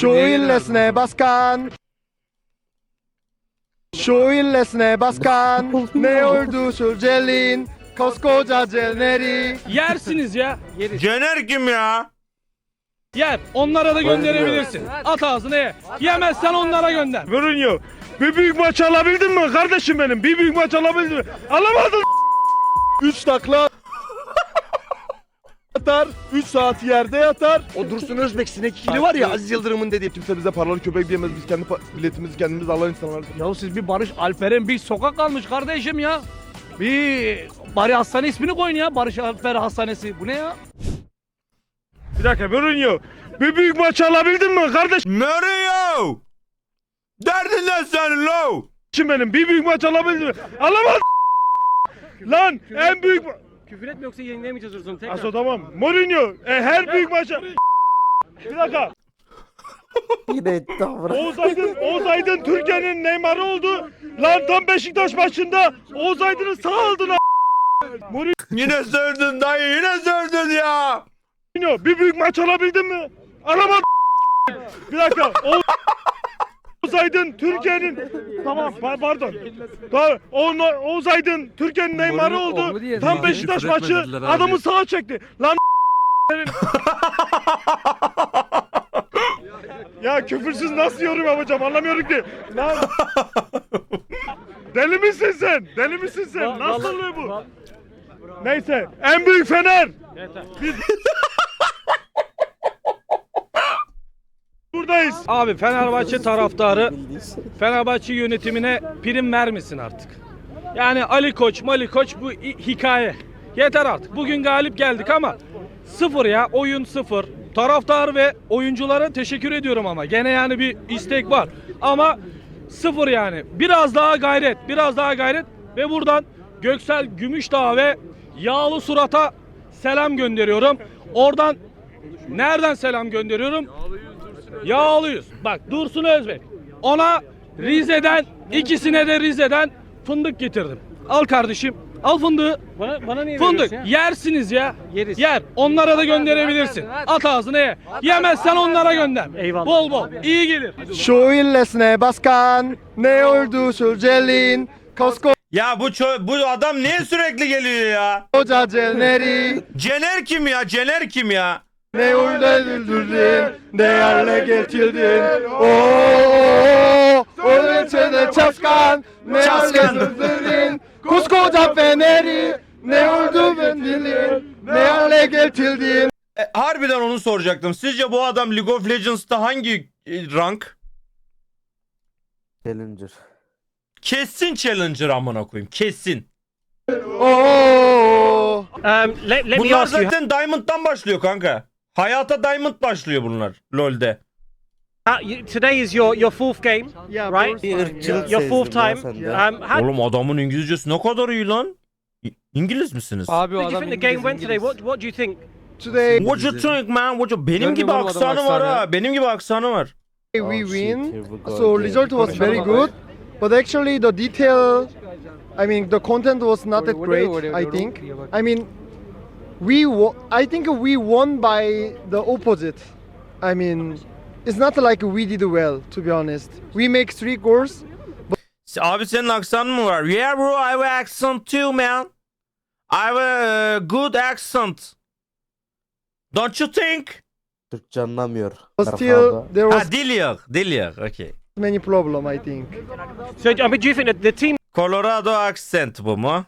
Şu illesine baskan. Şu illesine baskan. ne oldu şu celin? Koskoca celneri. Yersiniz ya. Cener kim ya? Yer. Onlara da gönderebilirsin. At ağzına ye. Yemezsen onlara gönder. Mourinho bir büyük maç alabildin mi kardeşim benim? Bir büyük maç alabildin mi? Alamadın. 3 takla atar, 3 saat yerde yatar. O Dursun Özbek sinek ikili var ya Aziz Yıldırım'ın dediği kimse bize paraları köpek diyemez biz kendi pa- biletimizi kendimiz alan insanlar. Ya siz bir Barış Alper'in bir sokak almış kardeşim ya. Bir bari hastane ismini koyun ya. Barış Alper Hastanesi. Bu ne ya? Bir dakika Mourinho bir büyük maç alabildin mi kardeşim Mourinho! Derdin ne senin lo? benim? Bir büyük maç alabildin mi? Alamadın. Lan en büyük ma- Küfür etme yoksa yayınlayamayacağız Dursun. Tekrar. Aso tamam. Mourinho e, her büyük maça... Bir dakika. Yine amına. Oğuz Aydın, Oğuz Aydın Türkiye'nin Neymar'ı oldu. Lan tam Beşiktaş maçında Oğuz Aydın'ı sağ aldın a- Yine sövdün dayı yine sövdün ya. Mourinho bir büyük maç alabildin mi? Alamadın. Bir dakika. Oğuz, Oğuz Aydın Türkiye'nin tamam pa- pardon. Tamam. Oğuz, Oğuz Aydın Türkiye'nin Neymar'ı oldu. Tam Beşiktaş maçı adamı sağa çekti. Lan Ya küfürsüz nasıl yorum yapacağım anlamıyorum ki. Lan Deli misin sen? Deli misin sen? Nasıl oluyor bu? Neyse en büyük Fener. Biz buradayız. Abi Fenerbahçe taraftarı Fenerbahçe yönetimine prim vermesin artık. Yani Ali Koç, Mali Koç bu hikaye. Yeter artık. Bugün galip geldik ama sıfır ya. Oyun sıfır. Taraftar ve oyunculara teşekkür ediyorum ama. Gene yani bir istek var. Ama sıfır yani. Biraz daha gayret. Biraz daha gayret. Ve buradan Göksel Gümüşdağ ve Yağlı Surat'a selam gönderiyorum. Oradan nereden selam gönderiyorum? Yağlıyız. Bak Dursun Özbek. Ona Rize'den ikisine de Rize'den fındık getirdim. Al kardeşim. Al fındığı. Bana, bana niye Fındık. veriyorsun ya? Yersiniz ya. Yeriz. Yer. Onlara da gönderebilirsin. At ağzına ye. Yemezsen onlara gönder. Eyvallah. Bol bol. İyi gelir. Şu illesine baskan. ne oldu şu celin? Koskoca Ya bu ço- bu adam niye sürekli geliyor ya? celneri. Cener kim ya? Cener kim ya? Ne öldürdün, ne yerle getirdin. Ooo, öyle çene çaskan, ne Çaskan. öldürdün. Koskoca feneri, ne öldürdün dilin, ne yerle getirdin. E, harbiden onu soracaktım. Sizce bu adam League of Legends'ta hangi e, rank? Challenger. Kesin Challenger amına koyayım. Kesin. Ooo. Um, let, let me Bunlar ask you, zaten Diamond'dan başlıyor kanka. Hayata Diamond başlıyor bunlar LoL'de. you, today is your, your fourth game, Yeah, right? Bir ırkçılık Your fourth sezdim ya time. sende. Um, how Oğlum adamın İngilizcesi ne kadar iyi lan? İ- İngiliz misiniz? Abi o did you adam think the game İngiliz, went today? İngiliz. What, what do you think? Today What you think man? What you... Benim gibi Görmüyorum adam aksanı var aksanı. ha. Benim gibi aksanı var. we Oh, win, so result was very good. But actually the detail, I mean the content was not that great, I think. I mean, we wo- I think we won by the opposite. I mean, it's not like we did well, to be honest. We make three goals. Se- Abi senin aksanın mı var? Yeah bro I have accent too man. I have a good accent. Don't you think? Türkçe anlamıyor. But still, there was ah, Ha dil yok. Dil yok. Okay. many problem, I think. So, I mean, do you think that the team Colorado accent bu mu?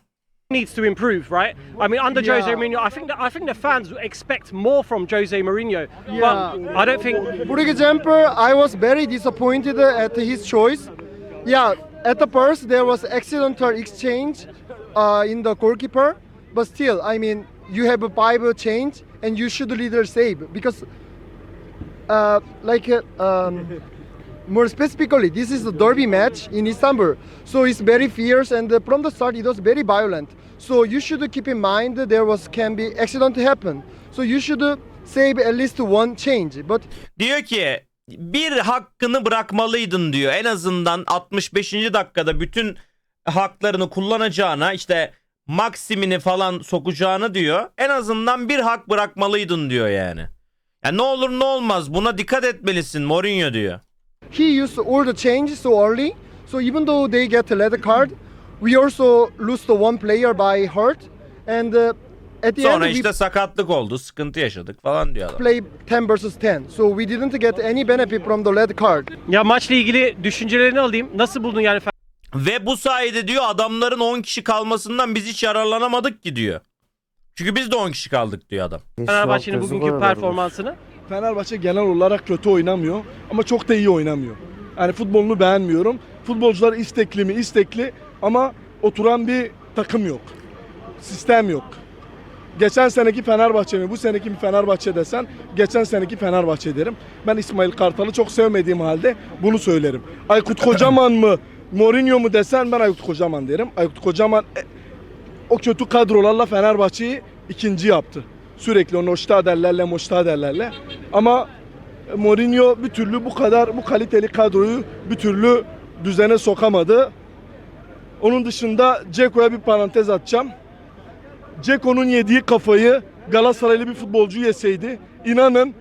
Needs to improve, right? I mean, under Jose Yeah. Mourinho, I think that I think the fans expect more from Jose Mourinho. Yeah. But I don't think For example, I was very disappointed at his choice. Yeah, at the first there was accidental exchange uh, in the goalkeeper, but still, I mean, you have a five change and you should leader save because, uh, like, uh, um, more specifically, this is a derby match in Istanbul, so it's very fierce and uh, from the start it was very violent. So you should keep in mind that there was can be accident happen. So you should uh, save at least one change, but Diyor ki bir hakkını bırakmalıydın diyor. En azından 65. dakikada bütün haklarını kullanacağına işte maksimini falan sokacağını diyor. En azından bir hak bırakmalıydın diyor yani. Ya ne olur ne olmaz buna dikkat etmelisin Mourinho diyor. He used all the changes so early. So even though they get a red card, we also lose the one player by hurt. And uh, at the Sonra end, işte we sakatlık oldu, sıkıntı yaşadık falan diyor adam. play 10 versus 10. So we didn't get any benefit from the red card. Ya maçla ilgili düşüncelerini alayım. Nasıl buldun yani Ve bu sayede diyor adamların 10 kişi kalmasından biz hiç yararlanamadık ki diyor. Çünkü biz de 10 kişi kaldık diyor adam. Fenerbahçe'nin bugünkü performansını? Fenerbahçe genel olarak kötü oynamıyor ama çok da iyi oynamıyor. Yani futbolunu beğenmiyorum. Futbolcular istekli mi? istekli ama oturan bir takım yok. Sistem yok. Geçen seneki Fenerbahçe mi, bu seneki mi Fenerbahçe desen, geçen seneki Fenerbahçe derim. Ben İsmail Kartal'ı çok sevmediğim halde bunu söylerim. Aykut Kocaman mı, Mourinho mu desen ben Aykut Kocaman derim. Aykut Kocaman e, o kötü kadrolarla Fenerbahçe'yi ikinci yaptı. Sürekli o noştaderlerle, moştaderlerle. Ama Mourinho bir türlü bu kadar bu kaliteli kadroyu bir türlü düzene sokamadı. Onun dışında Ceko'ya bir parantez atacağım. Ceko'nun yediği kafayı Galatasaraylı bir futbolcu yeseydi inanın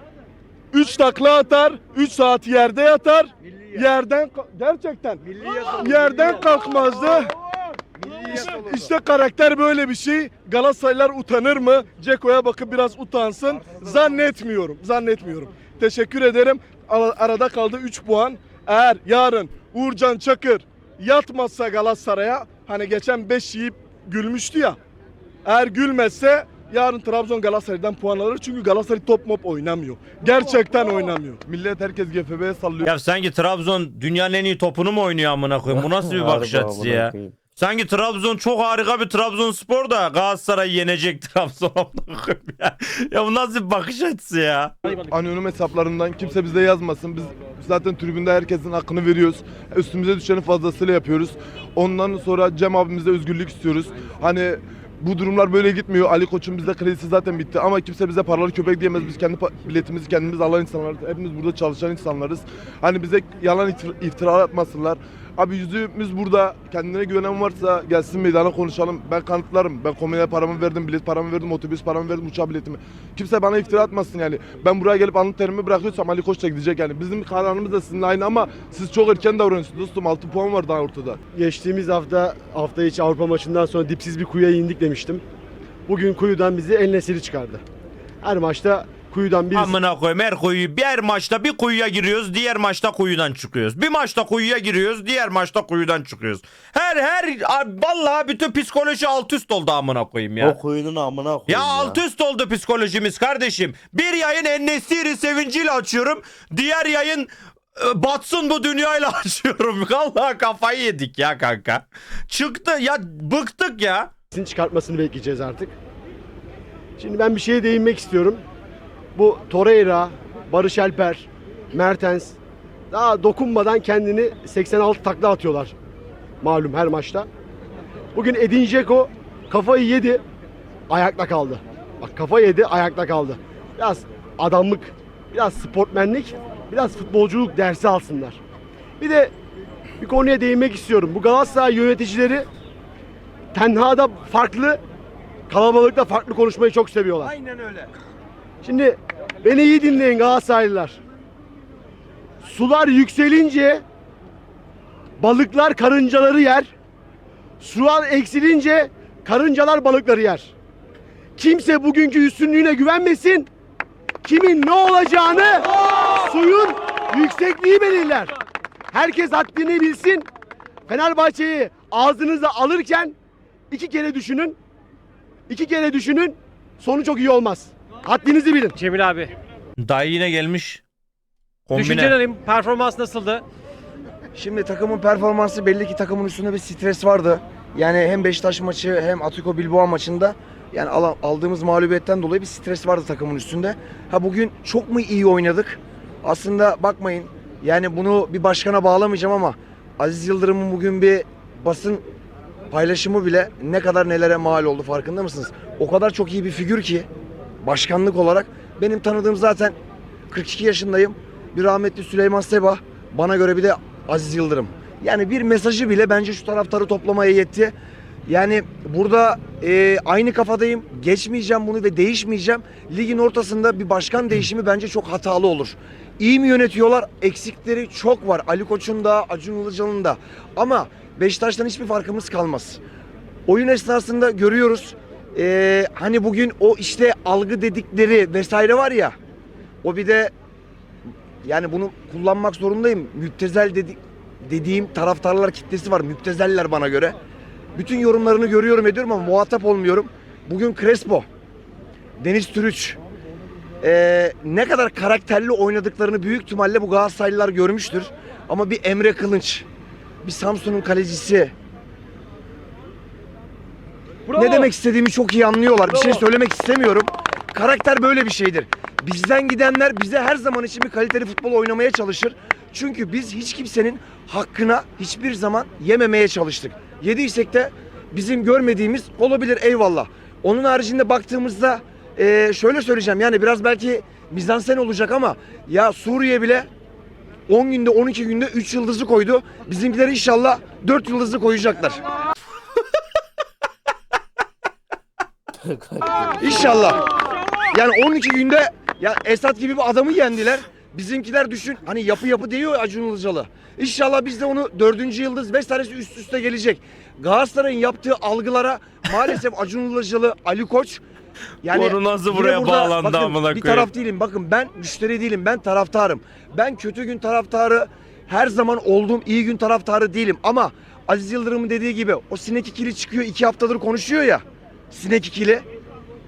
3 takla atar, 3 saat yerde yatar. Yerden ka- gerçekten yerden kalkmazdı. İşte, işte karakter böyle bir şey. Galatasaraylılar utanır mı? Ceko'ya bakıp biraz utansın. Zannetmiyorum. Zannetmiyorum. Teşekkür ederim. Ara- Arada kaldı 3 puan. Eğer yarın Uğurcan Çakır yatmazsa Galatasaray'a hani geçen 5 yiyip gülmüştü ya. Eğer gülmezse yarın Trabzon Galatasaray'dan puan alır. Çünkü Galatasaray top mop oynamıyor. Gerçekten oynamıyor. Millet herkes GFB'ye sallıyor. Ya sanki Trabzon dünyanın en iyi topunu mu oynuyor amına koyayım? Bu nasıl bir bakış açısı ya? Sanki Trabzon çok harika bir Trabzonspor da Galatasaray yenecek Trabzon ya. Bu nasıl bir bakış açısı ya? Anonim hesaplarından kimse bize yazmasın. Biz zaten tribünde herkesin hakkını veriyoruz. Üstümüze düşeni fazlasıyla yapıyoruz. Ondan sonra Cem abimize özgürlük istiyoruz. Hani bu durumlar böyle gitmiyor. Ali Koç'un bizde kredisi zaten bitti ama kimse bize paralı köpek diyemez. Biz kendi biletimizi kendimiz alan insanlarız. Hepimiz burada çalışan insanlarız. Hani bize yalan iftir- iftira atmasınlar. Abi yüzümüz burada. Kendine güvenen varsa gelsin meydana konuşalım. Ben kanıtlarım. Ben komediye paramı verdim, bilet paramı verdim, otobüs paramı verdim, uçak biletimi. Kimse bana iftira atmasın yani. Ben buraya gelip alın terimi bırakıyorsam Ali Koç da gidecek yani. Bizim kararımız da sizinle aynı ama siz çok erken davranıyorsunuz dostum. 6 puan var daha ortada. Geçtiğimiz hafta hafta içi Avrupa maçından sonra dipsiz bir kuyuya indik demiştim. Bugün kuyudan bizi El Nesiri çıkardı. Her maçta kuyudan bir Amına koyayım her kuyu bir maçta bir kuyuya giriyoruz diğer maçta kuyudan çıkıyoruz. Bir maçta kuyuya giriyoruz diğer maçta kuyudan çıkıyoruz. Her her abi vallahi bütün psikoloji alt üst oldu amına koyayım ya. O kuyunun amına koyayım Ya ya. alt üst oldu psikolojimiz kardeşim. Bir yayın Ennesiri sevinciyle açıyorum. Diğer yayın e, batsın bu dünyayla açıyorum. Vallahi kafayı yedik ya kanka. Çıktı ya bıktık ya. Sin çıkartmasını bekleyeceğiz artık. Şimdi ben bir şeye değinmek istiyorum. Bu Torreira, Barış Alper, Mertens daha dokunmadan kendini 86 takla atıyorlar. Malum her maçta. Bugün Edin Dzeko kafayı yedi, ayakta kaldı. Bak kafa yedi, ayakta kaldı. Biraz adamlık, biraz sportmenlik, biraz futbolculuk dersi alsınlar. Bir de bir konuya değinmek istiyorum. Bu Galatasaray yöneticileri tenhada farklı, kalabalıkta farklı konuşmayı çok seviyorlar. Aynen öyle. Şimdi beni iyi dinleyin Galatasaraylılar. Sular yükselince balıklar karıncaları yer. Sular eksilince karıncalar balıkları yer. Kimse bugünkü üstünlüğüne güvenmesin. Kimin ne olacağını suyun yüksekliği belirler. Herkes haddini bilsin. Fenerbahçe'yi ağzınıza alırken iki kere düşünün. İki kere düşünün. Sonu çok iyi olmaz. Haddinizi bilin. Cemil abi. Dayı yine gelmiş. Kombine. Düşüncelerim, performans nasıldı? Şimdi takımın performansı belli ki takımın üstünde bir stres vardı. Yani hem Beşiktaş maçı hem Atletico Bilbao maçında yani aldığımız mağlubiyetten dolayı bir stres vardı takımın üstünde. Ha bugün çok mu iyi oynadık? Aslında bakmayın yani bunu bir başkana bağlamayacağım ama Aziz Yıldırım'ın bugün bir basın paylaşımı bile ne kadar nelere mal oldu farkında mısınız? O kadar çok iyi bir figür ki başkanlık olarak benim tanıdığım zaten 42 yaşındayım. Bir rahmetli Süleyman Seba, bana göre bir de Aziz Yıldırım. Yani bir mesajı bile bence şu taraftarı toplamaya yetti. Yani burada e, aynı kafadayım. Geçmeyeceğim bunu ve değişmeyeceğim. Ligin ortasında bir başkan değişimi bence çok hatalı olur. İyi mi yönetiyorlar? Eksikleri çok var. Ali Koç'un da, Acun Ilıcalı'nın da. Ama Beşiktaş'tan hiçbir farkımız kalmaz. Oyun esnasında görüyoruz. E, hani bugün o işte algı dedikleri vesaire var ya. O bir de yani bunu kullanmak zorundayım. Müptezel dedi, dediğim taraftarlar kitlesi var. Müptezeller bana göre. Bütün yorumlarını görüyorum ediyorum ama muhatap olmuyorum. Bugün Crespo, Deniz Türüç ee, ne kadar karakterli oynadıklarını büyük ihtimalle bu Galatasaraylılar görmüştür. Ama bir Emre Kılınç, bir Samsun'un kalecisi. Ne demek istediğimi çok iyi anlıyorlar. Bir şey söylemek istemiyorum. Karakter böyle bir şeydir. Bizden gidenler bize her zaman için bir kaliteli futbol oynamaya çalışır. Çünkü biz hiç kimsenin hakkına hiçbir zaman yememeye çalıştık. Yediysek de bizim görmediğimiz olabilir eyvallah. Onun haricinde baktığımızda eee, şöyle söyleyeceğim yani biraz belki mizansen olacak ama ya Suriye bile 10 günde 12 günde 3 yıldızı koydu. Bizimkiler inşallah 4 yıldızı koyacaklar. İnşallah. Yani 12 günde ya Esat gibi bir adamı yendiler. Bizimkiler düşün hani yapı yapı diyor Acun Ilıcalı. İnşallah biz de onu dördüncü yıldız vesairesi üst üste gelecek. Galatasaray'ın yaptığı algılara maalesef Acun Ilıcalı, Ali Koç Konu nasıl yine buraya burada- bağlandı bakın, amına Bir koyayım? taraf değilim. Bakın ben müşteri değilim. Ben taraftarım. Ben kötü gün taraftarı her zaman olduğum iyi gün taraftarı değilim. Ama Aziz Yıldırım'ın dediği gibi o sinek ikili çıkıyor iki haftadır konuşuyor ya. Sinek ikili.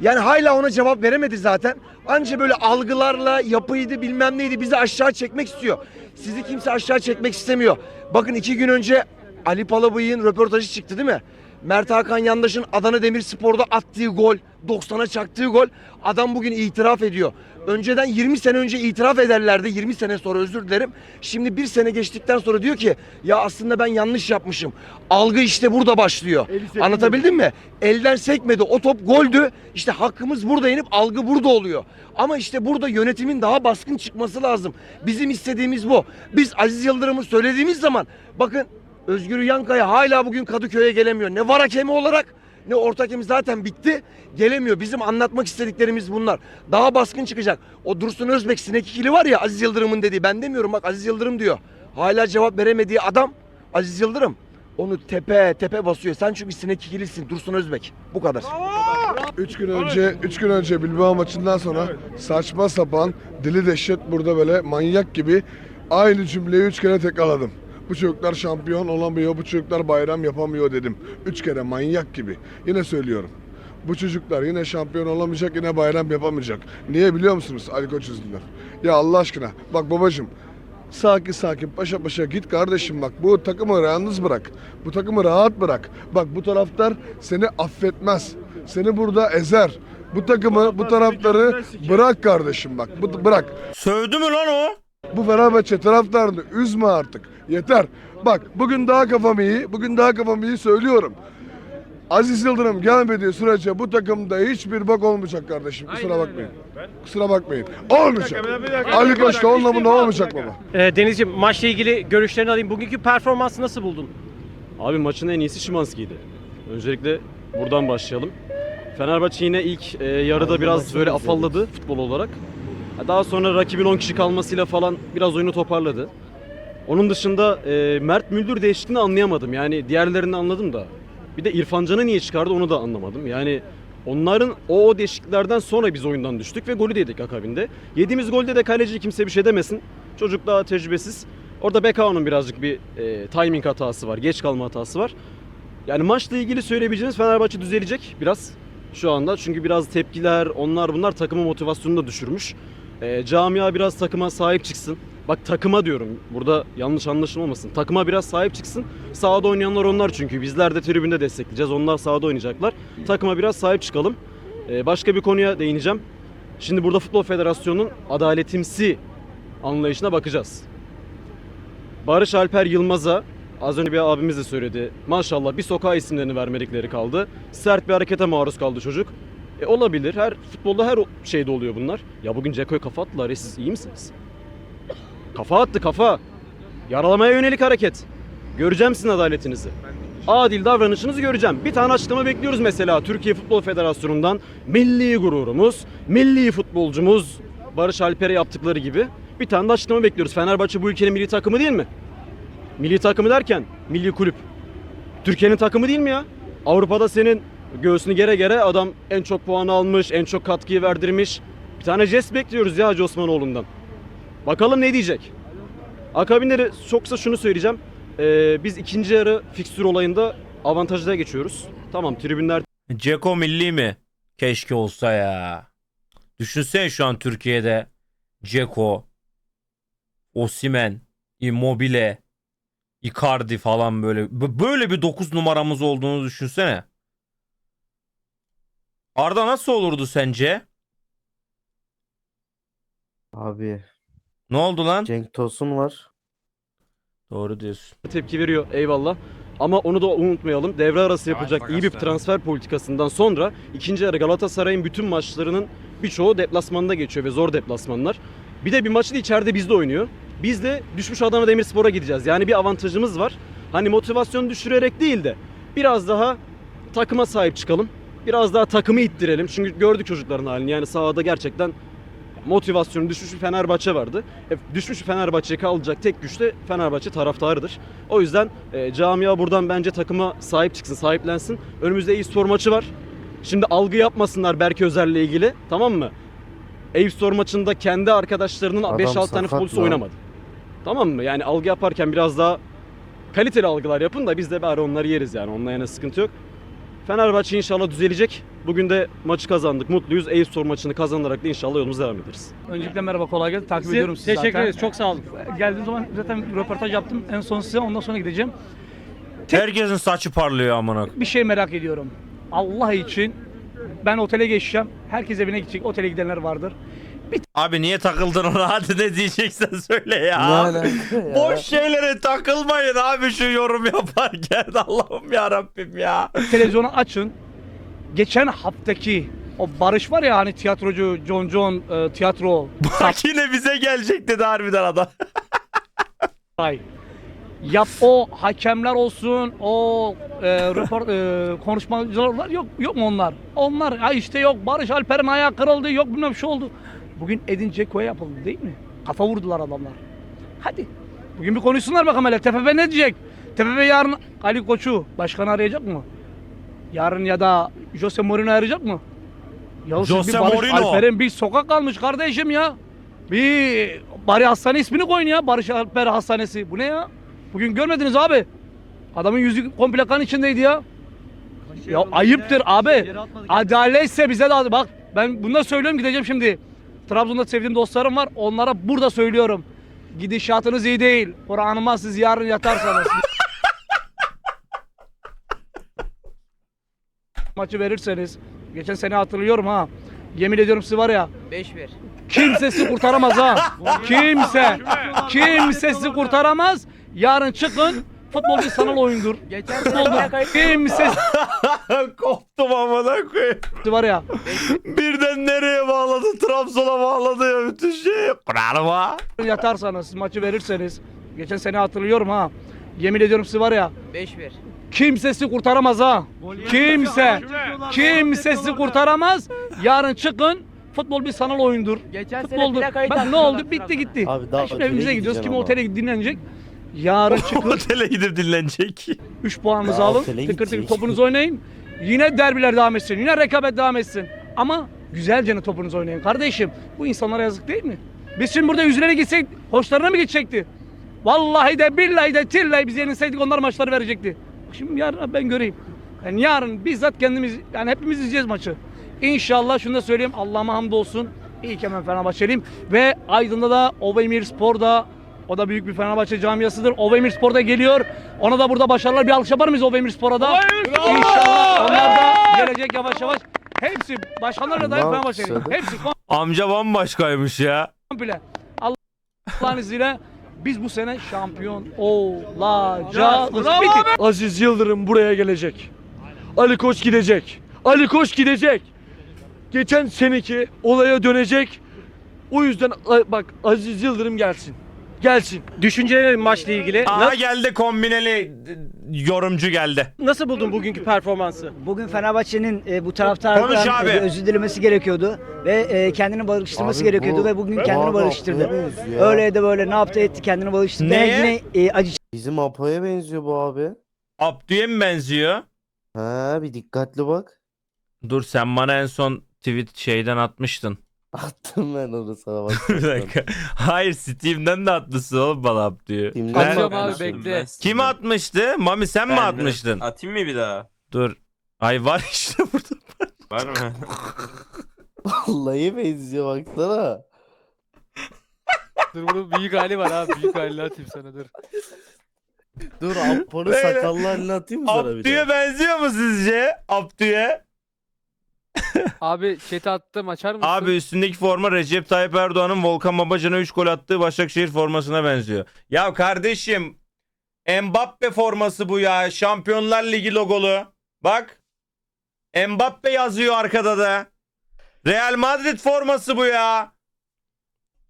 Yani hala ona cevap veremedi zaten. Anca böyle algılarla yapıydı bilmem neydi bizi aşağı çekmek istiyor. Sizi kimse aşağı çekmek istemiyor. Bakın iki gün önce Ali Palabıyık'ın röportajı çıktı değil mi? Mert Hakan Yandaş'ın Adana Demirspor'da attığı gol, 90'a çaktığı gol adam bugün itiraf ediyor. Önceden 20 sene önce itiraf ederlerdi. 20 sene sonra özür dilerim. Şimdi bir sene geçtikten sonra diyor ki ya aslında ben yanlış yapmışım. Algı işte burada başlıyor. Anlatabildim mi? Elden sekmedi. O top goldü. İşte hakkımız burada yenip algı burada oluyor. Ama işte burada yönetimin daha baskın çıkması lazım. Bizim istediğimiz bu. Biz Aziz Yıldırım'ı söylediğimiz zaman bakın Özgür Yankaya hala bugün Kadıköy'e gelemiyor. Ne var hakemi olarak ne orta hakem zaten bitti. Gelemiyor. Bizim anlatmak istediklerimiz bunlar. Daha baskın çıkacak. O Dursun Özbek sinek ikili var ya Aziz Yıldırım'ın dediği. Ben demiyorum bak Aziz Yıldırım diyor. Hala cevap veremediği adam Aziz Yıldırım. Onu tepe tepe basıyor. Sen çünkü sinek ikilisin Dursun Özbek. Bu kadar. 3 gün önce 3 gün önce Bilbao maçından sonra saçma sapan dili dehşet burada böyle manyak gibi aynı cümleyi 3 kere tekrarladım. Bu çocuklar şampiyon olamıyor, bu çocuklar bayram yapamıyor dedim. 3 kere manyak gibi. Yine söylüyorum. Bu çocuklar yine şampiyon olamayacak, yine bayram yapamayacak. Niye biliyor musunuz Ali Koç yüzünden? Ya Allah aşkına. Bak babacım Sakin sakin paşa paşa git kardeşim bak bu takımı yalnız bırak. Bu takımı rahat bırak. Bak bu taraftar seni affetmez. Seni burada ezer. Bu takımı bu taraftarı bırak kardeşim bak. Bu, bırak. Sövdü mü lan o? Bu Fenerbahçe taraftarını üzme artık. Yeter. Bak bugün daha kafam iyi. Bugün daha kafam iyi söylüyorum. Aziz Yıldırım gelmediği sürece bu takımda hiçbir bak olmayacak kardeşim. Kusura bakmayın. Kusura bakmayın. Olmayacak. Ali Koç da onunla bunda olmayacak baba. Ee, Denizciğim maçla ilgili görüşlerini alayım. Bugünkü performansı nasıl buldun? Abi maçın en iyisi Şimanski'ydi. Öncelikle buradan başlayalım. Fenerbahçe yine ilk e, yarıda biraz böyle afalladı futbol olarak. Daha sonra rakibin 10 kişi kalmasıyla falan biraz oyunu toparladı. Onun dışında e, Mert Müldür değişikliğini anlayamadım. Yani diğerlerini anladım da. Bir de İrfan Can'ı niye çıkardı onu da anlamadım. Yani onların o, o değişikliklerden sonra biz oyundan düştük ve golü de yedik akabinde. Yediğimiz golde de kaleci kimse bir şey demesin. Çocuk daha tecrübesiz. Orada Bekao'nun birazcık bir e, timing hatası var, geç kalma hatası var. Yani maçla ilgili söyleyebileceğimiz Fenerbahçe düzelecek biraz şu anda. Çünkü biraz tepkiler, onlar bunlar takımın motivasyonunu da düşürmüş. E, camia biraz takıma sahip çıksın. Bak takıma diyorum. Burada yanlış anlaşılmasın. Takıma biraz sahip çıksın. Sahada oynayanlar onlar çünkü. Bizler de tribünde destekleyeceğiz. Onlar sahada oynayacaklar. Takıma biraz sahip çıkalım. E, başka bir konuya değineceğim. Şimdi burada Futbol Federasyonu'nun adaletimsi anlayışına bakacağız. Barış Alper Yılmaz'a az önce bir abimiz de söyledi. Maşallah bir sokağa isimlerini vermedikleri kaldı. Sert bir harekete maruz kaldı çocuk. E olabilir. Her futbolda her şeyde oluyor bunlar. Ya bugün Ceko'ya kafa attılar. E siz iyi misiniz? Kafa attı kafa. Yaralamaya yönelik hareket. Göreceğim sizin adaletinizi. adil davranışınızı göreceğim. Bir tane açıklama bekliyoruz mesela Türkiye Futbol Federasyonu'ndan. Milli gururumuz, milli futbolcumuz Barış Alper'e yaptıkları gibi bir tane de açıklama bekliyoruz. Fenerbahçe bu ülkenin milli takımı değil mi? Milli takımı derken milli kulüp. Türkiye'nin takımı değil mi ya? Avrupa'da senin göğsünü gere gere adam en çok puan almış, en çok katkıyı verdirmiş. Bir tane jest bekliyoruz ya Hacı Osmanoğlu'ndan. Bakalım ne diyecek? Akabinde de çok şunu söyleyeceğim. Ee, biz ikinci yarı fikstür olayında avantajlıya geçiyoruz. Tamam tribünler Ceko milli mi? Keşke olsa ya. Düşünsene şu an Türkiye'de Ceko, Osimen, Immobile, Icardi falan böyle. Böyle bir 9 numaramız olduğunu düşünsene. Arda nasıl olurdu sence? Abi Ne oldu lan? Cenk Tosun var. Doğru diyorsun. tepki veriyor eyvallah. Ama onu da unutmayalım. Devre arası yapılacak iyi bir transfer politikasından sonra ikinci yarı Galatasaray'ın bütün maçlarının birçoğu deplasmanda geçiyor ve zor deplasmanlar. Bir de bir maçı da içeride bizde oynuyor. Biz de düşmüş Adana Demirspor'a gideceğiz. Yani bir avantajımız var. Hani motivasyonu düşürerek değil de biraz daha takıma sahip çıkalım. Biraz daha takımı ittirelim. Çünkü gördük çocukların halini. Yani sahada gerçekten motivasyonu düşmüş bir Fenerbahçe vardı. E, düşmüş bir Fenerbahçe'yi kaldıracak tek güç de Fenerbahçe taraftarıdır. O yüzden e, camia buradan bence takıma sahip çıksın, sahiplensin. Önümüzde iyi spor maçı var. Şimdi algı yapmasınlar Berke Özer'le ilgili. Tamam mı? Eyüp Spor maçında kendi arkadaşlarının Adam 5-6 tane futbolcusu oynamadı. Tamam mı? Yani algı yaparken biraz daha kaliteli algılar yapın da biz de bari onları yeriz yani. Onunla yana sıkıntı yok. Fenerbahçe inşallah düzelecek. Bugün de maçı kazandık. Mutluyuz. Eyüp Spor maçını kazanarak da inşallah yolumuza devam ederiz. Öncelikle merhaba kolay gelsin. Takip ediyorum sizi Teşekkür zaten. ederiz. Çok sağ olun. Geldiğim zaman zaten röportaj yaptım. En son size ondan sonra gideceğim. Herkesin saçı parlıyor amına. Bir şey merak ediyorum. Allah için ben otele geçeceğim. Herkes evine gidecek. Otele gidenler vardır. Abi niye takıldın ona? Hadi ne diyeceksen söyle Ne ya. alaka ya? Boş şeylere takılmayın abi şu yorum yaparken. Allah'ım ya Rabbim ya. Televizyonu açın. Geçen haftaki o Barış var ya hani tiyatrocu John John e, tiyatro Bak yine bize gelecek dedi harbiden adam. Ay. Yap o hakemler olsun, o e, röport, e, konuşmacılar var yok yok mu onlar? Onlar ha işte yok Barış Alper'in ayağı kırıldı, yok bilmem şey oldu. Bugün Edin Dzeko'ya yapıldı değil mi? Kafa vurdular adamlar. Hadi. Bugün bir konuşsunlar bakalım hele. TFF ne diyecek? TFF yarın Ali Koç'u başkanı arayacak mı? Yarın ya da Jose Mourinho arayacak mı? Ya Jose bir Barış Mourinho. Alper'in bir sokak kalmış kardeşim ya. Bir bari hastane ismini koyun ya. Barış Alper Hastanesi. Bu ne ya? Bugün görmediniz abi. Adamın yüzü komple kan içindeydi ya. Ya ayıptır abi. Adaletse bize de bak ben bunu da söylüyorum gideceğim şimdi. Trabzon'da sevdiğim dostlarım var. Onlara burada söylüyorum. Gidişatınız iyi değil. Kur'an'ıma siz yarın yatarsanız. maçı verirseniz geçen sene hatırlıyorum ha. Yemin ediyorum sizi var ya 5-1. Kimse sizi kurtaramaz ha. Kimse. Kimse sizi kurtaramaz. Yarın çıkın. Futbol bir sanal oyundur. Geçen Futbolda kimse Koptum amına koyayım. var ya. Birden nereye bağladı? Trabzon'a bağladı ya bütün şey. Kurarıma. Yatarsanız maçı verirseniz. Geçen sene hatırlıyorum ha. Yemin ediyorum sizi var ya. 5-1. Kimse sizi kurtaramaz ha. Kimse. Kimse sizi kurtaramaz. Yarın çıkın. Futbol bir sanal oyundur. Geçen sene Futboldur. plakayı Bak ne taktılar oldu? Bitti gitti. Abi daha Şimdi öteye evimize gidiyoruz. gideceksin Kim ama. otele dinlenecek. Yarın çıkın. Otele gidip dinlenecek. 3 puanınızı Ya alın. otele Tıkır tıkır gidecek. topunuzu oynayın. Yine derbiler devam etsin. Yine rekabet devam etsin. Ama güzelce topunuzu oynayın. Kardeşim bu insanlara yazık değil mi? Biz şimdi burada yüzlerine gitsek hoşlarına mı gidecekti? Vallahi de billahi de tillahi biz yenilseydik onlar maçları verecekti. Şimdi yarın ben göreyim. Yani yarın bizzat kendimiz yani hepimiz izleyeceğiz maçı. İnşallah şunu da söyleyeyim Allah'ıma hamdolsun. İyi ki hemen Fenerbahçeliyim. Ve Aydın'da da Ovemir Spor'da o da büyük bir Fenerbahçe camiasıdır. Ovemir Spor'da geliyor. Ona da burada başarılar. Bir alkış yapar mıyız Ovemir Spor'a da? İnşallah onlar da gelecek yavaş yavaş. Hepsi başkanlar da söyle. Hepsi Amca bambaşkaymış ya. komple. Allah'ın izniyle biz bu sene şampiyon olacağız. Bitti. Aziz Yıldırım buraya gelecek. Ali Koç gidecek. Ali Koç gidecek. Geçen seneki olaya dönecek. O yüzden a- bak Aziz Yıldırım gelsin. Gelsin. Düşüncelerin maçla ilgili. Aha Na- geldi kombineli yorumcu geldi. nasıl buldun bugünkü performansı? Bugün Fenerbahçe'nin e, bu Konuş abi. e, özür dilemesi gerekiyordu ve e, kendini barıştırması Abi gerekiyordu bu- ve bugün bu kendini abi barıştırdı. Ya. Öyle de böyle ne yaptı etti kendini barıştırdı. Neye? Yine e, acı Bizim Apo'ya benziyor bu abi. Abdü'ye mi benziyor? Ha bir dikkatli bak. Dur sen bana en son tweet şeyden atmıştın. Attım ben onu sana bak. bir dakika. Hayır Steam'den de atmışsın oğlum bana Abdü'yü. Steam'den Ben- mi abi atmışsın? bekle. Kim atmıştı? Mami sen mi atmıştın? Atayım mı bir daha? Dur. Ay var işte burada. Var mı? Vallahi benziyor baksana. dur bunun büyük hali var abi. Büyük halini atayım sana dur. Dur Apo'nun Böyle- sakallı halini atayım mı sana bir de? Abdü'ye benziyor mu sizce? Abdü'ye. Abi chat'e attım açar mısın? Abi üstündeki forma Recep Tayyip Erdoğan'ın Volkan Babacan'a 3 gol attığı Başakşehir formasına benziyor. Ya kardeşim Mbappe forması bu ya. Şampiyonlar Ligi logolu. Bak. Mbappe yazıyor arkada da. Real Madrid forması bu ya.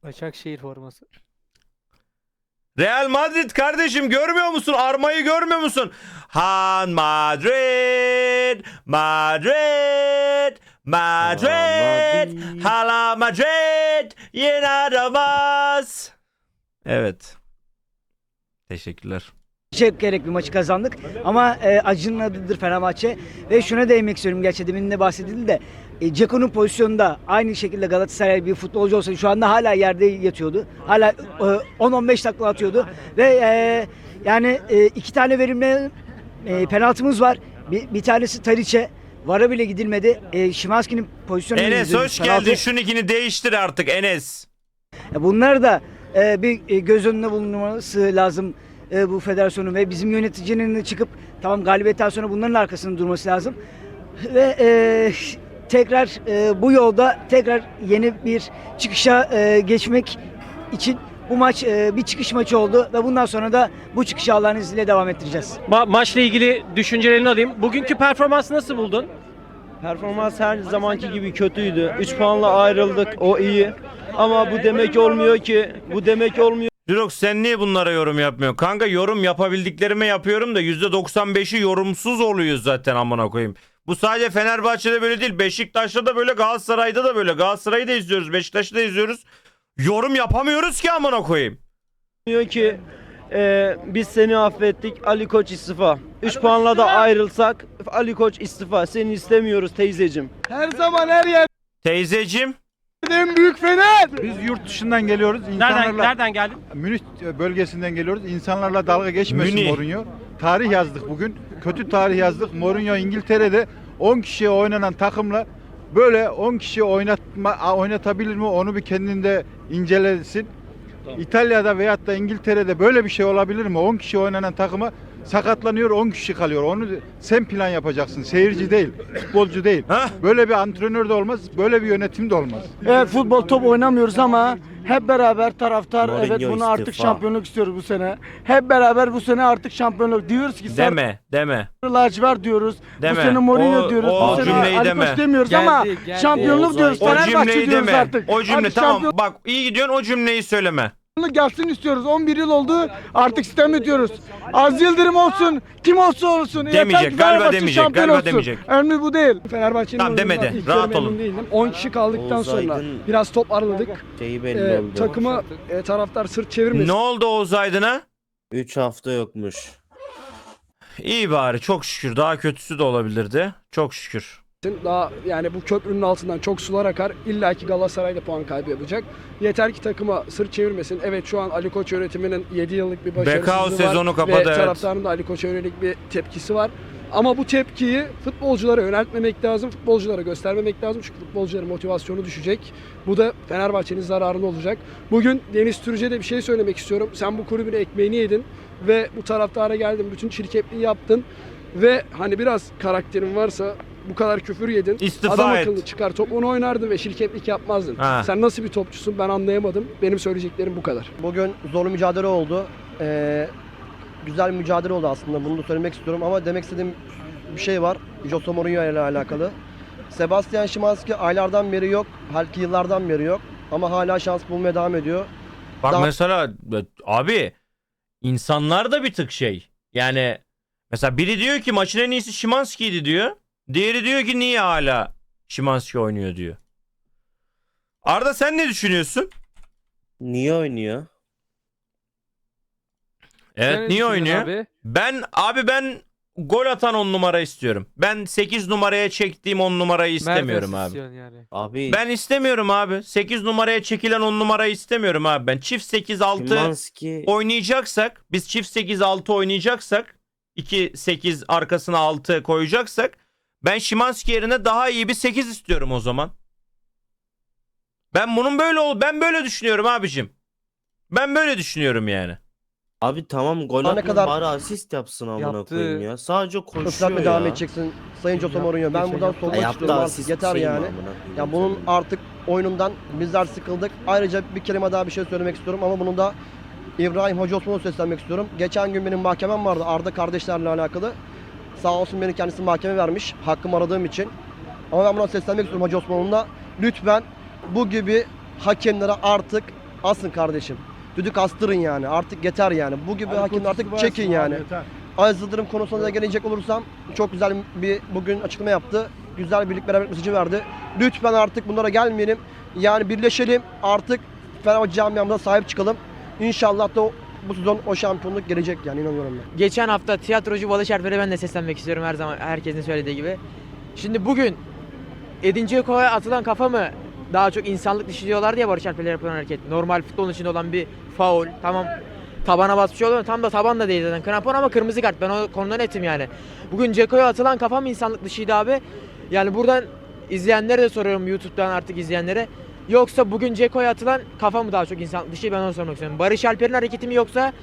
Başakşehir forması. Real Madrid kardeşim görmüyor musun? Armayı görmüyor musun? Han Madrid, Madrid, Madrid, Madrid. Hala Madrid, yenadamaz. Evet. Teşekkürler. çekerek bir maçı kazandık. Ama e, acının adıdır Fenerbahçe. Ve şuna değinmek istiyorum. Gerçi demin de bahsedildi de. E, Ceko'nun pozisyonunda aynı şekilde Galatasaray bir futbolcu olsaydı şu anda hala yerde yatıyordu. Hala e, 10-15 takla atıyordu. Ve e, yani e, iki tane verimli e, penaltımız var. Bir, bir tanesi Tadiç'e. Vara bile gidilmedi. E, Şimanski'nin pozisyonu Enes hoş geldin. Şu nickini değiştir artık Enes. E, Bunlar da e, bir e, göz önüne bulunması lazım e, bu federasyonun ve bizim yöneticinin de çıkıp tamam galibiyetten sonra bunların arkasında durması lazım. Ve e, tekrar e, bu yolda tekrar yeni bir çıkışa e, geçmek için bu maç e, bir çıkış maçı oldu ve bundan sonra da bu çıkışı Allah'ın izniyle devam ettireceğiz. Ma- maçla ilgili düşüncelerini alayım. Bugünkü performansı nasıl buldun? Performans her zamanki gibi kötüydü. 3 puanla ayrıldık. O iyi. Ama bu demek olmuyor ki. Bu demek olmuyor Jirok sen niye bunlara yorum yapmıyorsun? Kanka yorum yapabildiklerime yapıyorum da %95'i yorumsuz oluyor zaten amına koyayım. Bu sadece Fenerbahçe'de böyle değil. Beşiktaş'ta da böyle Galatasaray'da da böyle. Galatasaray'ı da izliyoruz. Beşiktaş'ı da izliyoruz. Yorum yapamıyoruz ki amına koyayım. ki. e, biz seni affettik. Ali Koç istifa. 3 puanla da ayrılsak Ali Koç istifa. Seni istemiyoruz teyzecim. Her zaman her yer Teyzecim. En büyük Fener. Biz yurt dışından geliyoruz. Nereden nereden geldin? Münih bölgesinden geliyoruz. İnsanlarla dalga geçmesin Münih. Mourinho. Tarih yazdık bugün. Kötü tarih yazdık. Mourinho İngiltere'de 10 kişiye oynanan takımla böyle 10 kişi oynatma oynatabilir mi onu bir kendinde incelesin. İtalya'da veyahut da İngiltere'de böyle bir şey olabilir mi? 10 kişi oynanan takıma sakatlanıyor 10 kişi kalıyor. Onu sen plan yapacaksın. Seyirci değil, futbolcu değil. Hah? Böyle bir antrenör de olmaz, böyle bir yönetim de olmaz. Evet futbol top oynamıyoruz ama hep beraber taraftar Mourinho evet bunu artık istifa. şampiyonluk istiyoruz bu sene. Hep beraber bu sene artık şampiyonluk diyoruz ki Deme, deme. lacivert diyoruz. Deme. Bu sene Mourinho O- diyoruz. o bu sene cümleyi Ali deme. Koç demiyoruz Geldi, ama geldi. şampiyonluk O diyoruz. O cümleyi diyoruz deme. artık. O cümle Artık tamam. şampiyonluk Bak iyi gidiyorsun o cümleyi söyleme. Gelsin istiyoruz. 11 yıl oldu artık sistem ediyoruz. Az Yıldırım olsun, kim olsa olsun. Yeter Demeyecek, galiba Fenerbahçe demeyecek, şampiyon galiba olsun. demeyecek. Önemli bu değil. Fenerbahçe'nin Tamam, demedi. oyunundan ilk Rahat yarı memnun olun. değildim. 10 kişi kaldıktan Oğuz sonra Aydın biraz top araladık. Şeyi belli Ee, oldu. takıma e, taraftar sırt çevirmesin. Ne oldu Oğuz Aydın'a? 3 hafta yokmuş. İyi bari çok şükür. Daha kötüsü de olabilirdi. Çok şükür. Daha yani bu köprünün altından çok sular akar. İlla ki Galatasaray da puan kaybı yapacak. Yeter ki takıma sırt çevirmesin. Evet şu an Ali Koç yönetiminin 7 yıllık bir başarısızlığı Bekao var. sezonu Ve kapadı, evet. taraftarın da Ali Koç'a yönelik bir tepkisi var. Ama bu tepkiyi futbolculara yöneltmemek lazım. Futbolculara göstermemek lazım. Çünkü futbolcuların motivasyonu düşecek. Bu da Fenerbahçe'nin zararına olacak. Bugün Deniz Türüce de bir şey söylemek istiyorum. Sen bu kulübün ekmeğini yedin ve bu taraftara geldin. Bütün çirkefliği yaptın. Ve hani biraz karakterin varsa bu kadar küfür yedin. İstifa Adam et. akıllı çıkar topunu oynardın ve şirketlik yapmazdın. Ha. Sen nasıl bir topçusun ben anlayamadım. Benim söyleyeceklerim bu kadar. Bugün zorlu mücadele oldu. Ee, güzel bir mücadele oldu aslında. Bunu da söylemek istiyorum ama demek istediğim bir şey var. Jose Mourinho ile alakalı. Sebastian Szymanski aylardan beri yok. Belki yıllardan beri yok. Ama hala şans bulmaya devam ediyor. Bak Daha- mesela abi insanlar da bir tık şey. Yani mesela biri diyor ki maçın en iyisi Şimanski'ydi diyor. Diğeri diyor ki niye hala Şimanski oynuyor diyor. Arda sen ne düşünüyorsun? Niye oynuyor? Evet Sen ne niye düşünüyorsun oynuyor? Abi? Ben abi ben gol atan 10 numara istiyorum. Ben 8 numaraya çektiğim 10 numarayı istemiyorum Mertens abi. istiyorsun Yani. Abi Ben istemiyorum abi. 8 numaraya çekilen 10 numarayı istemiyorum abi. Ben çift 8 6 Şimanski oynayacaksak, biz çift 8 6 oynayacaksak, 2 8 arkasına 6 koyacaksak ben Şimanski yerine daha iyi bir 8 istiyorum o zaman. Ben bunun böyle ol ben böyle düşünüyorum abicim. Ben böyle düşünüyorum yani. Abi tamam gol ne atma kadar- bari asist yapsın amına Yaptı. koyayım ya. Sadece koşuyor ya. devam edeceksin Sayın Jose Mourinho. Ben buradan. Ya yaptı istiyorum artık yeter şey mi yani. amına koyayım Ya bunun artık oyunundan bizler sıkıldık. Ayrıca bir kelime daha bir şey söylemek istiyorum ama bunu da İbrahim Hoca Osman'a seslenmek istiyorum. Geçen gün benim mahkemem vardı Arda kardeşlerle alakalı. Sağ olsun beni kendisi mahkeme vermiş hakkımı aradığım için. Ama ben buna seslenmek istiyorum Hoca Osman'la. Lütfen bu gibi hakemlere artık asın kardeşim. Düdük astırın yani. Artık yeter yani. Bu gibi hakemler artık çekin yani. Aziz Yıldırım konusuna da gelecek olursam çok güzel bir bugün açıklama yaptı. Güzel birlik beraberlik mesajı verdi. Lütfen artık bunlara gelmeyelim. Yani birleşelim. Artık Fenerbahçe camiamıza sahip çıkalım. İnşallah da bu sezon o şampiyonluk gelecek yani inanıyorum ben. Geçen hafta tiyatrocu Barış Alper'e ben de seslenmek istiyorum her zaman herkesin söylediği gibi. Şimdi bugün Edin Dzeko'ya atılan kafa mı daha çok insanlık dışı diyorlardı ya Barış Alper'e yapılan hareket. Normal futbolun içinde olan bir faul. Tamam tabana basmış oluyor. Tam da taban da değil zaten. Krampon ama kırmızı kart. Ben o konuda netim yani. Bugün Dzeko'ya atılan kafa mı insanlık dışıydı abi? Yani buradan izleyenlere de soruyorum YouTube'dan artık izleyenlere. Yoksa bugün Dzeko'ya atılan kafa mı daha çok insanlık dışı? Ben onu sormak istiyorum. Barış Alper'in hareketi mi yoksa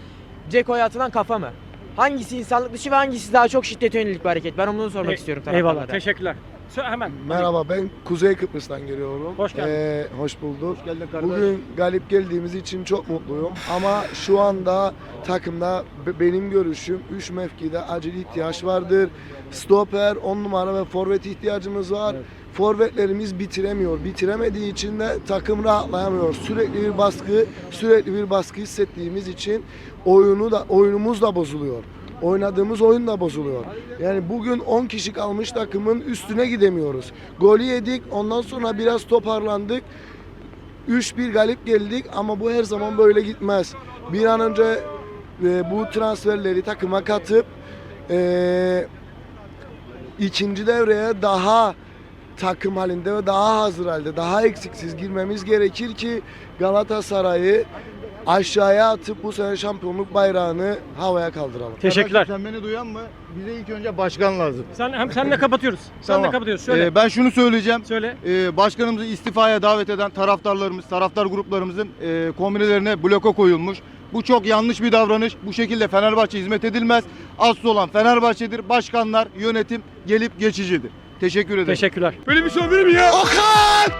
Dzeko'ya atılan kafa mı? Hangisi insanlık dışı ve hangisi daha çok şiddete yönelik bir hareket? Ben onu sormak E- istiyorum. Eyvallah. taraftarlara. Teşekkürler. Sö- hemen. Merhaba ben Kuzey Kıbrıs'tan geliyorum. Hoş geldin. Ee, hoş bulduk. geldin kardeş. Bugün galip geldiğimiz için çok mutluyum. Ama şu anda takımda be- benim görüşüm 3 mevkide acil ihtiyaç vardır. Stoper, 10 numara ve forvet ihtiyacımız var. Forvetlerimiz bitiremiyor. Bitiremediği için de takım rahatlayamıyor. Sürekli bir baskı, sürekli bir baskı hissettiğimiz için oyunu da oyunumuz da bozuluyor. Oynadığımız oyun da bozuluyor. Yani bugün 10 kişi kalmış takımın üstüne gidemiyoruz. Golü yedik, ondan sonra biraz toparlandık. 3-1 galip geldik ama bu her zaman böyle gitmez. Bir an önce e, bu transferleri takıma katıp e, ikinci devreye daha takım halinde ve daha hazır halde, daha eksiksiz girmemiz gerekir ki Galatasaray'ı aşağıya atıp bu sene şampiyonluk bayrağını havaya kaldıralım. Teşekkürler. Sen beni duyan mı? Bize ilk önce başkan lazım. Sen hem senle kapatıyoruz. Senle Tamam. kapatıyoruz. Söyle. Ee, ben şunu söyleyeceğim. Söyle. Ee, başkanımızı istifaya davet eden taraftarlarımız, taraftar gruplarımızın e, kombinelerine bloka koyulmuş. Bu çok yanlış bir davranış. Bu şekilde Fenerbahçe hizmet edilmez. Asıl olan Fenerbahçe'dir. Başkanlar, yönetim gelip geçicidir. Teşekkür ederim. Teşekkürler. Böyle bir şey olabilir mi ya? Okan!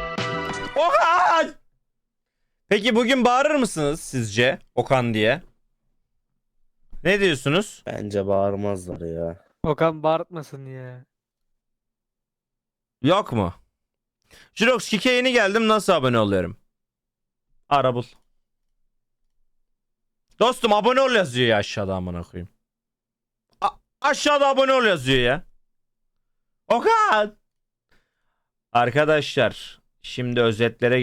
Peki bugün bağırır mısınız sizce Okan diye? Ne diyorsunuz? Bence bağırmazlar ya. Okan bağırtmasın ya. Yok mu? Jirox Kik'e yeni geldim nasıl abone oluyorum? Ara bul. Dostum abone ol yazıyor ya aşağıda amına koyayım. A- aşağıda abone ol yazıyor ya. Okan! Arkadaşlar şimdi özetlere